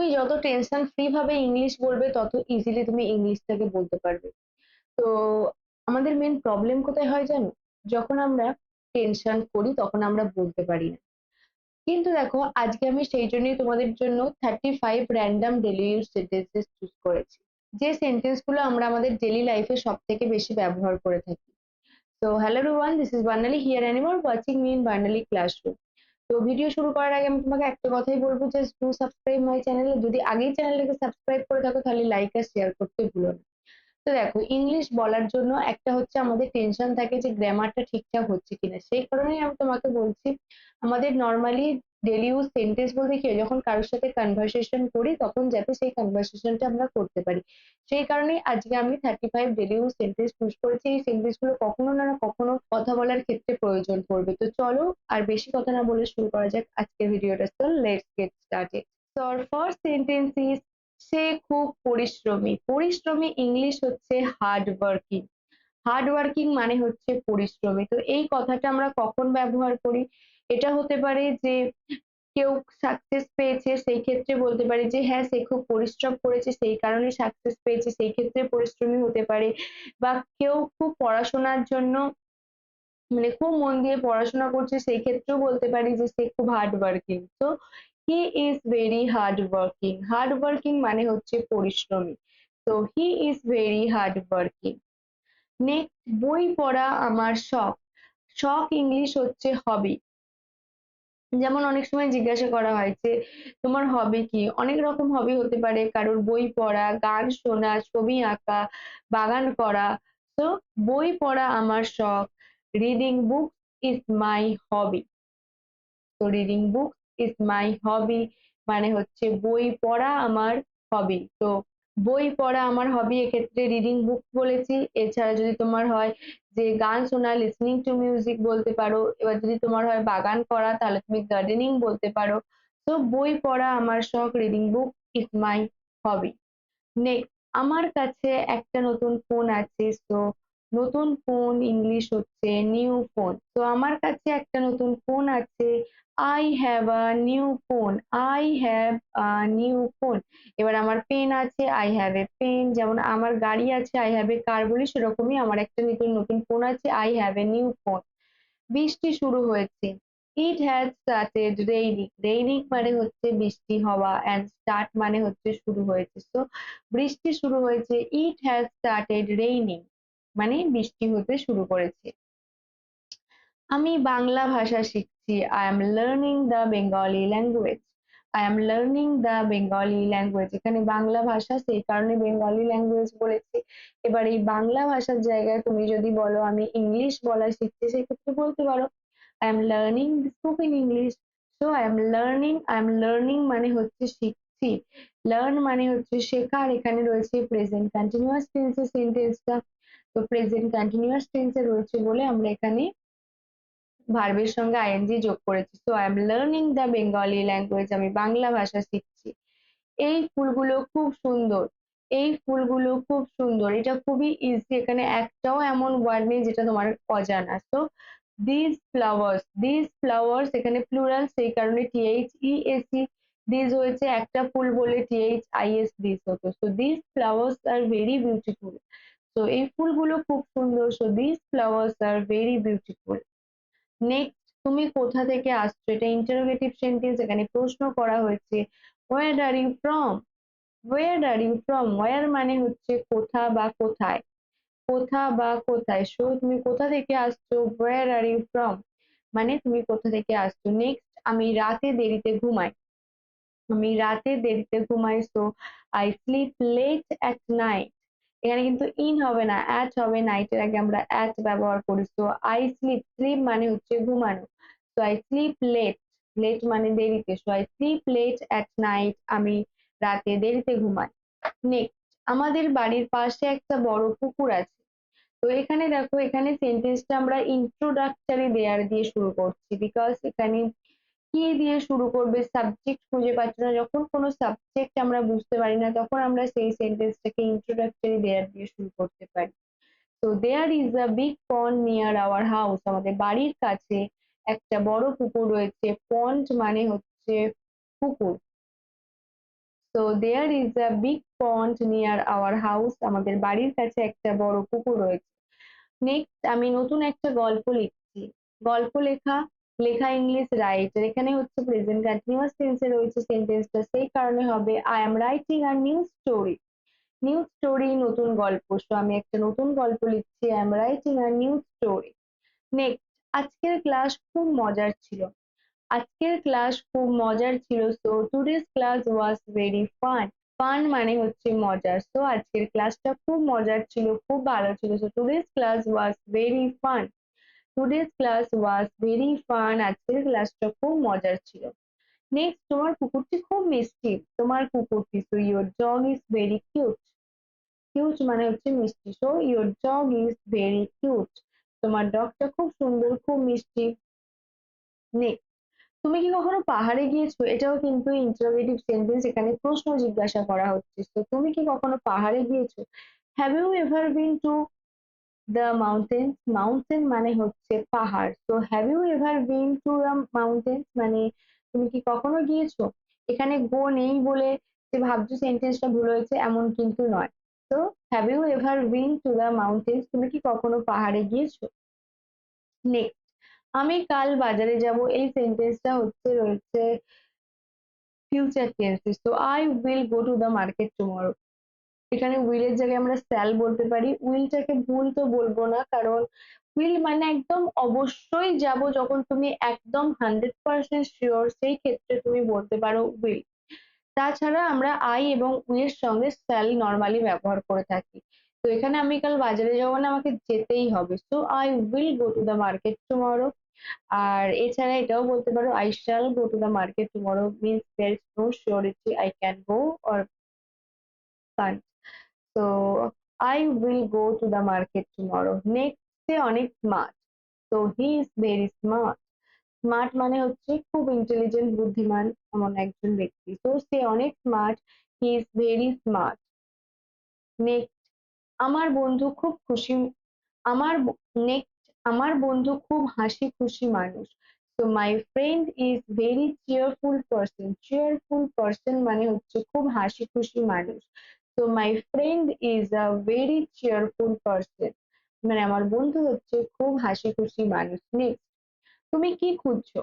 তুমি যত tension free ভাবে ইংলিশ বলবে, তত ইজিলি তুমি ইংলিশটাকে বলতে পারবে। তো আমাদের মেন প্রবলেম কোথায় হয় জানো? যখন আমরা টেনশন করি, তখন আমরা বলতে পারি না। কিন্তু দেখো, আজকে আমি সেই জন্যই তোমাদের জন্য thirty five random daily use sentences choose করেছি। যে সেন্টেন্সগুলো আমরা আমাদের ডেলি লাইফে সব থেকে বেশি ব্যবহার করে থাকি। তো hello everyone this is Barnali here and you watching me in Barnali classroom তো ভিডিও শুরু করার আগে আমি তোমাকে একটা কথাই বলব যে টু সাবস্ক্রাইব মাই চ্যানেলে যদি আগেই চ্যানেলটাকে সাবস্ক্রাইব করে থাকো, তাহলে লাইক আর শেয়ার করতে ভুলো না। তো দেখো ইংলিশ বলার জন্য একটা হচ্ছে আমাদের টেনশন থাকে যে গ্রামারটা ঠিকঠাক হচ্ছে কিনা। সেই কারণেই আমি তোমাকে বলছি, আমাদের নর্মালি ডেলি ইউজ সেন্টেন্স বলতে কি যখন কারোর সাথে কনভারসেশন করি, তখন যাতে সেই কনভারসেশনটা আমরা করতে পারি। সেই কারণেই আজকে আমি thirty five daily use sentence choose করেছি। এই সেন্টেন্সগুলো কখনো না কখনো কথা বলার ক্ষেত্রে প্রয়োজন পড়বে। তো চলো আর বেশি কথা না বলে শুরু করা যাক আজকের ভিডিওটা। তো let's get started our first sentence is, সে খুব পরিশ্রমী। পরিশ্রমী ইংলিশ হচ্ছে হার্ড ওয়ার্কিং হার্ড ওয়ার্কিং মানে হচ্ছে পরিশ্রমী। তো এই কথাটা আমরা কখন ব্যবহার করি? এটা হতে পারে যে কেউ সাকসেস পেয়েছে, সেই ক্ষেত্রে বলতে পারি যে হ্যাঁ সে খুব পরিশ্রম করেছে, সেই কারণে সাকসেস পেয়েছে, সেই ক্ষেত্রে পরিশ্রমী হতে পারে। বা কেউ খুব পড়াশোনার জন্য মানে খুব মন দিয়ে পড়াশোনা করছে, সেই ক্ষেত্রেও বলতে পারি যে সে খুব হার্ড ওয়ার্কিং তো he is very hard working hard working মানে হচ্ছে পরিশ্রমী। তো he is very hard working next বই পড়া আমার শখ। শখ ইংলিশ হচ্ছে হবি যেমন অনেক সময় জিজ্ঞাসা করা হয় যে, তোমার হবি কি? অনেক রকম হবি হতে পারে। কারোর বই পড়া, গান শোনা, ছবি আঁকা, বাগান করা। তো বই পড়া আমার শখ। রিডিং বুক ইজ মাই হবি তো রিডিং বুক ইজ মাই হবি মানে হচ্ছে বই পড়া আমার হবি তো বই পড়া আমার হবি এক্ষেত্রে রিডিং বুক বলেছি। এছাড়া যদি তোমার হয় যে গান শোনা লিসনিং টু মিউজিক বলতে পারো, এবার যদি তোমার হয় বাগান করা, তাহলে তুমি গার্ডেনিং বলতে পারো। তো বই পড়া আমার শখ reading book is my hobby next আমার কাছে একটা নতুন ফোন আছে তো নতুন ফোন ইংলিশ হচ্ছে নিউ ফোন তো আমার কাছে একটা নতুন ফোন আছে I have a new phone I have a new phone এবার আমার পেন আছে আই হ্যাভ এ পেন যেমন আমার গাড়ি আছে আই হ্যাভ এ কার বলি, সেরকমই আমার একটা নতুন নতুন ফোন আছে I have a new phone বৃষ্টি শুরু হয়েছে। It has started raining raining মানে হচ্ছে বৃষ্টি হওয়া অ্যান্ড স্টার্ট মানে হচ্ছে শুরু হয়েছে। তো বৃষ্টি শুরু হয়েছে। ইট হ্যাজ স্টার্টেড রেইনিং মানে বৃষ্টি হতে শুরু করেছে। আমি বাংলা ভাষা শিখছি I am learning the Bengali language I am learning the Bengali language এখানে বাংলা ভাষা সেই কারণে বেঙ্গলি ল্যাঙ্গুয়েজ বলেছি। এবার এই বাংলা ভাষার জায়গায় তুমি যদি বলো, আমি ইংলিশ বলা শিখছি, সেক্ষেত্রে বলতে পারো I am learning spoken English so I am learning I am learning মানে হচ্ছে শিখছি। লার্ন মানে হচ্ছে শেখা আর এখানে রয়েছে প্রেজেন্ট কন্টিনিউয়াস টেন্সের সেন্টেন্সটা তো প্রেজেন্ট কন্টিনিউয়াস টেন্সে রয়েছে বলে আমরা এখানে ভার্বের সঙ্গে আইএনজি যোগ করেছি। So I am learning the Bengali language আমি বাংলা ভাষা শিখছি। এই ফুলগুলো খুব সুন্দর। এই ফুলগুলো খুব সুন্দর। এটা খুবই ইজি এখানে একটাও এমন ওয়ার্ড নেই যেটা তোমার অজানা। So this flowers this flowers এখানে প্লুরাল সেই কারণে টিএইচ ই এসি দিস হয়েছে একটা ফুল বলে টিএইচ আই এস দিস হতো so this flowers are very beautiful তো এই ফুলগুলো খুব সুন্দর। So this flowers are very beautiful next তুমি কোথা থেকে আসছো? এটা ইন্টারোগেটিভ সেন্টেন্স এখানে প্রশ্ন করা হয়েছে। Where are you from where are you from where মানে হচ্ছে কোথা বা কোথায়? কোথা বা কোথায়? সো তুমি কোথা থেকে আসছো? ওয়ার আর ইউ ফ্রম মানে তুমি কোথা থেকে আসছো? নেক্সট আমি রাতে দেরিতে ঘুমাই। আমি রাতে দেরিতে ঘুমাই so I sleep late at night এখানে কিন্তু ইন হবে না অ্যাট হবে নাইটের আগে আমরা অ্যাট ব্যবহার করি। সো আই স্লিপ স্লিপ মানে হচ্ছে ঘুমানো। So I sleep late late মানে দেরিতে। So I sleep late at night আমি রাতে দেরিতে ঘুমাই। নেক্সট আমাদের বাড়ির পাশে একটা বড় পুকুর আছে। তো, এখানে দেখো, এখানে সেন্টেন্সটা আমরা ইন্ট্রোডাক্টরি দেয়ার দিয়ে শুরু করছি। বিকজ এখানে কি দিয়ে শুরু করবে? সাবজেক্ট খুঁজে পাচ্ছ না। যখন কোনো সাবজেক্ট আমরা বুঝতে পারি না, তখন আমরা সেই সেন্টেন্সটাকে ইন্ট্রোডাক্টরি দেয়ার দিয়ে শুরু করতে পারি। তো there is a big pond near our house আমাদের বাড়ির কাছে একটা বড় পুকুর রয়েছে। পন্ড মানে হচ্ছে পুকুর। তো there is a big pond near our house আমাদের বাড়ির কাছে একটা বড় পুকুর রয়েছে। নেক্সট আমি নতুন একটা গল্প লিখছি। গল্প লেখা লেখা ইংলিশ রাইটার এখানে হচ্ছে প্রেজেন্ট কন্টিনিউয়াস টেন্সে রয়েছে সেন্টেন্সটা সেই কারণে হবে I am writing a new story new story নতুন গল্প। সো আমি একটা নতুন গল্প লিখছি I am writing a new story next আজকের ক্লাস খুব মজার ছিল। আজকের ক্লাস খুব মজার ছিল। So today's class was very fun fun মানে হচ্ছে মজার। সো আজকের ক্লাসটা খুব মজার ছিল, খুব ভালো ছিল। So today's class was very fun today's class was very fun আজকের ক্লাসটা খুব মজার ছিল। নেক্সট তোমার কুকুরটি খুব মিষ্টি। তোমার কুকুরটি so your dog is very cute cute মানে হচ্ছে মিষ্টি। So your dog is very cute তোমার ডগটা খুব সুন্দর, খুব মিষ্টি। নেক্সট তুমি কি কখনো পাহাড়ে গিয়েছো? এটাও কিন্তু ইন্টারোগেটিভ সেন্টেন্স এখানে প্রশ্ন জিজ্ঞাসা করা হচ্ছে। তো তুমি কি কখনো পাহাড়ে গিয়েছো? Have you ever been to the mountains mountain মানে হচ্ছে পাহাড়। তো have you ever been to the mountains মানে তুমি কি কখনো গিয়েছো? এখানে গো নেই বলে যে ভাবছ সেন্টেন্সটা ভুল হয়েছে, এমন কিন্তু নয়। তো have you ever been to the mountains তুমি কি কখনো পাহাড়ে গিয়েছো? নেক্সট আমি কাল বাজারে যাব, এই সেন্টেন্সটা হচ্ছে রয়েছে ফিউচার টেন্সে তো I will go to the market tomorrow এখানে উইলের জায়গায় আমরা স্যাল বলতে পারি। উইলটাকে ভুল তো বলব না, কারণ উইল মানে একদম অবশ্যই যাব যখন তুমি একদম হান্ড্রেড পার্সেন্ট শিওর সেই ক্ষেত্রে তুমি বলতে পারো উইল তাছাড়া আমরা আই এবং উইলের সঙ্গে স্যাল নর্মালি ব্যবহার করে থাকি। তো এখানে আমি কাল বাজারে যাব না, আমাকে যেতেই হবে। So I will go to the market tomorrow আর এছাড়া এটাও বলতে পারো I shall go to the market tomorrow means there is no surety I can go or can't তো I will go to the market tomorrow next সে অনেক smart তো he is very smart smart মানে হচ্ছে খুব intelligent বুদ্ধিমান এমন একজন ব্যক্তি। তো সে অনেক smart he is very smart next আমার বন্ধু খুব খুশি, আমার নেক্সট আমার বন্ধু খুব হাসি খুশি মানুষ। তো my friend is very cheerful person cheerful person মানে হচ্ছে খুব হাসি খুশি মানুষ। So my friend is a very cheerful person মানে আমার বন্ধু হচ্ছে খুব হাসি খুশি মানুষ। নেক্সট তুমি কি খুঁজছো?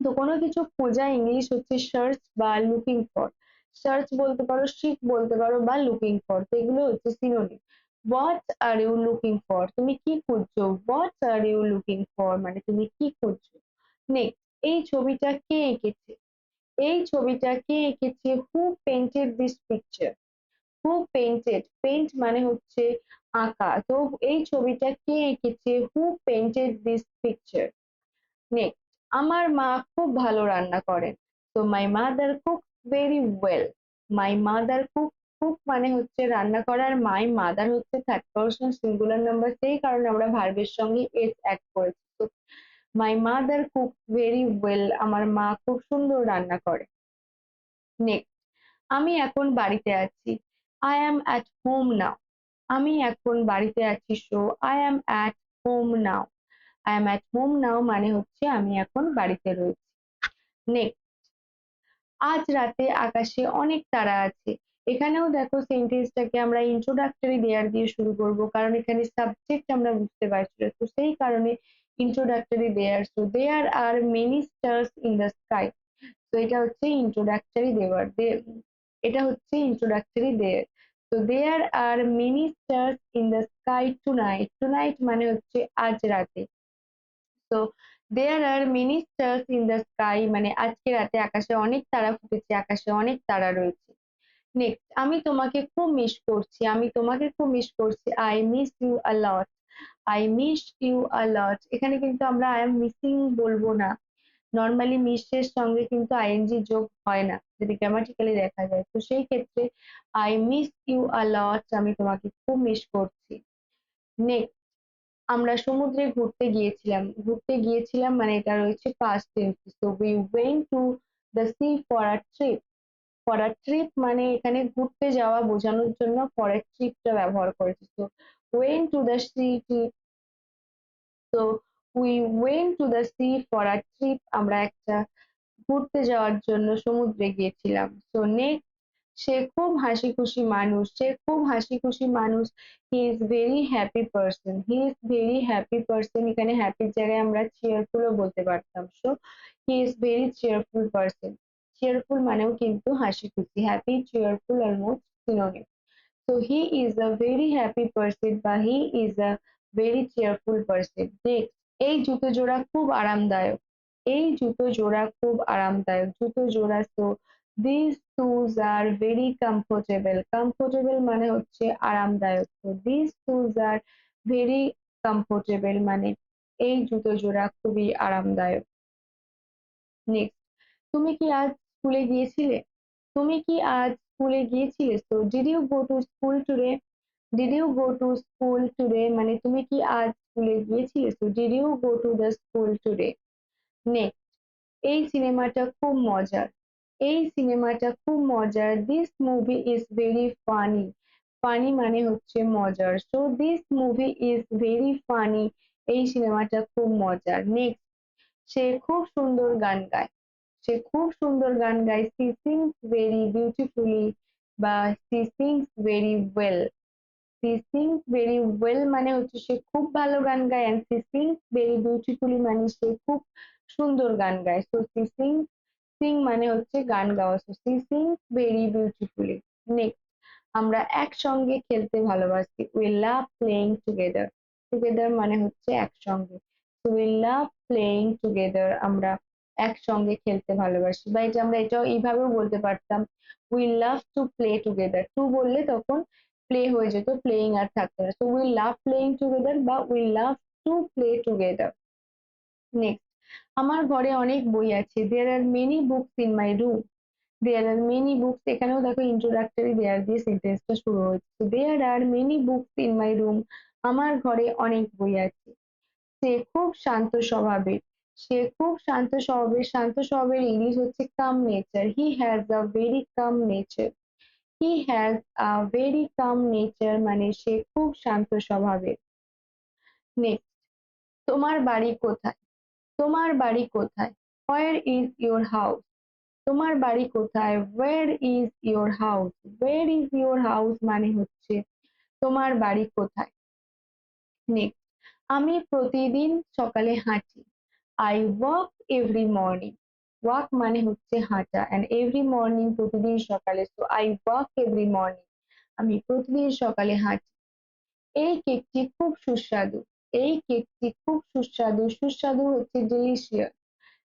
তো কোনো কিছু খোঁজা ইংলিশ হচ্ছে সার্চ বা লুকিং ফর সার্চ বলতে পারো শিখ বলতে পারো বা লুকিং ফর তো এগুলো হচ্ছে synonym what are you looking for তুমি কি খুঁজছো? What are you looking for মানে তুমি কি খুঁজছো? নেক্সট এই ছবিটা কে এঁকেছে? এই ছবিটা কে এঁকেছে who painted this picture who painted paint মানে হচ্ছে আঁকা। তো এই ছবিটা কে এঁকেছে who painted this picture next আমার মা খুব ভালো রান্না করেন। তো my mother cook very well my mother cook cook মানে হচ্ছে রান্না করার মাই মাদার হচ্ছে থার্ড পার্সন সিঙ্গুলার নাম্বার সেই কারণে আমরা ভার্বের সঙ্গে এস অ্যাড করেছি। My mother cook very well আমার মা খুব সুন্দর রান্না করে। নেক্সট আমি এখন বাড়িতে আছি। I am at home now আমি এখন বাড়িতে আছি so I am at home now I am at home now মানে হচ্ছে আমি এখন বাড়িতে রয়েছি। নেক্সট আজ রাতে আকাশে অনেক তারা আছে। এখানেও দেখো সেন্টেন্সটাকে আমরা ইন্ট্রোডাক্টরি দেয়ার দিয়ে শুরু করব, কারণ এখানে সাবজেক্ট আমরা বুঝতে পারছি তো সেই কারণে introductory there so there are many stars in the sky তো এটা হচ্ছে ইন্ট্রোডাক্টরি দেওয়ার এটা হচ্ছে ইন্ট্রোডাক্টরি দেয়ার তো there are many stars in the sky tonight tonight মানে হচ্ছে আজ রাতে. তো there are many stars in the sky মানে আজকে রাতে আকাশে অনেক তারা ফুটেছে, আকাশে অনেক তারা রয়েছে। নেক্সট আমি তোমাকে খুব মিস করছি, আমি তোমাকে খুব মিস করছি। I miss you a lot I miss you a lot এখানে কিন্তু আমরা আই এম মিসিং বলব না। নর্মালি মিসের সঙ্গে কিন্তু আইএনজি যোগ হয় না, যদি গ্রামাটিক্যালি দেখা যায়। তো সেই ক্ষেত্রে I miss you a lot আমি তোমাকে খুব মিস করছি। নেক্সট আমরা সমুদ্রে ঘুরতে গিয়েছিলাম। ঘুরতে গিয়েছিলাম মানে এটা রয়েছে পাস্ট টেন্স তো we went to the sea for a trip for a trip মানে এখানে ঘুরতে যাওয়া বোঝানোর জন্য ফর ট্রিপটা ব্যবহার করেছি। তো টু দ্য সি ট্রিপ তো we went to the sea for a trip আমরা একটা ঘুরতে যাওয়ার জন্য সমুদ্রে গিয়েছিলাম। তো নেক্সট সে খুব হাসি খুশি মানুষ। সে খুব হাসি খুশি মানুষ। He is very happy person he is very happy person এখানে হ্যাপির জায়গায় আমরা চেয়ারফুলও বলতে পারতাম। So he is very cheerful person cheerful মানেও কিন্তু হাসি খুশি happy cheerful almost synonym so he is a very happy person বা he is a very cheerful person next এই জুতো জোড়া খুব আরামদায়ক এই জুতো জোড়া খুব আরামদায়ক জুতো জোড়া so these shoes are very comfortable comfortable মানে হচ্ছে আরামদায়ক so these shoes are very comfortable মানে এই জুতো জোড়া খুবই আরামদায়ক নেক্সট তুমি কি আজ স্কুলে গিয়েছিলে তুমি কি আজ স্কুলে গিয়েছিলে তো did you go to school today did you go to school today মানে তুমি কি আজ স্কুলে গিয়েছিলে? তো did you go to the school today next এই সিনেমাটা খুব মজার। এই সিনেমাটা খুব মজার। This movie is very funny funny মানে হচ্ছে মজার। So this movie is very funny এই সিনেমাটা খুব মজার। নেক্সট সে খুব সুন্দর গান গায়। সে খুব সুন্দর গান গায়। সি সিংস ভেরি বিউটিফুলি বা she sings very well she sings very well মানে হচ্ছে সে খুব ভালো গান গায় and she sings very beautifully মানে সে খুব সুন্দর গান গায়। সো সি সিংস সিং মানে হচ্ছে গান গাওয়া। So she sings very beautifully next আমরা একসঙ্গে খেলতে ভালোবাসি। We love playing together together মানে হচ্ছে একসঙ্গে। উই লাভ প্লেইং টুগেদার আমরা একসঙ্গে খেলতে ভালোবাসি বা এটা আমরা এটাও এইভাবেও বলতে পারতাম we love to play together to বললে তখন প্লে হয়ে যেত প্লেইং আর থাকতো না। So we love playing together বা we love to play together next আমার ঘরে অনেক বই আছে। There are many books in my room there are many books এখানেও দেখো ইন্ট্রোডাক্টরি দেয়ার দিয়ে সেন্টেন্সটা শুরু হয়েছে। There are many books in my room আমার ঘরে অনেক বই আছে। সে খুব শান্ত স্বভাবের। সে খুব শান্ত স্বভাবের শান্ত স্বভাবের ইংলিশ হচ্ছে calm nature he has a very calm nature he has a very calm nature মানে সে খুব শান্ত স্বভাবের। নেক্সট তোমার বাড়ি কোথায়? তোমার বাড়ি কোথায়? হোয়ার ইজ ইউর হাউস তোমার বাড়ি কোথায়? Where is your house where is your house মানে হচ্ছে তোমার বাড়ি কোথায়? নেক্সট আমি প্রতিদিন সকালে হাঁটি। I walk every morning walk মানে হচ্ছে হাঁটা অ্যান্ড এভরি মর্নিং প্রতিদিন সকালে so I walk every morning আমি প্রতিদিন সকালে হাঁটি। এই কেকটি খুব সুস্বাদু। এই কেকটি খুব সুস্বাদু। সুস্বাদু হচ্ছে ডেলিশিয়াস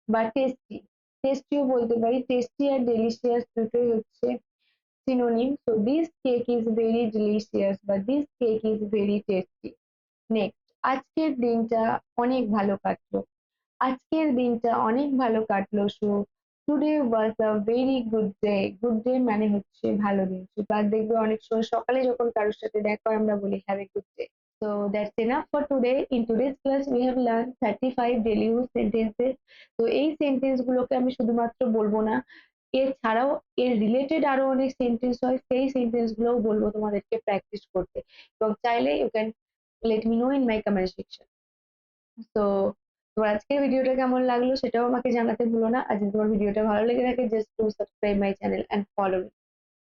বা টেস্টি টেস্টিও বলতে পারি। টেস্টি আর ডেলিশিয়াস দুটোই হচ্ছে synonym so this cake is very delicious বা this cake is very tasty next আজকের দিনটা অনেক ভালো কাটলো। আজকের দিনটা অনেক ভালো কাটলো so today was a very good day good day মানে হচ্ছে ভালো দিন বা দেখবে অনেক সময় সকালে যখন কারোর সাথে দেখা আমরা বলি have a good day So that's enough for today. In today's class, we have learned 35 daily use sentences. তো এই সেন্টেন্স গুলোকে আমি শুধুমাত্র বলব না এছাড়াও এর রিলেটেড আরও অনেক সেন্টেন্স হয় সেই সেন্টেন্স গুলোও বলব তোমাদেরকে প্র্যাকটিস করতে এবং চাইলে you can let me know in my comment section তো তোমার আজকের ভিডিওটা কেমন লাগল সেটাও আমাকে জানাতে ভুলো না। আর যদি তোমার ভিডিওটা ভালো লেগে থাকে just to subscribe my channel and follow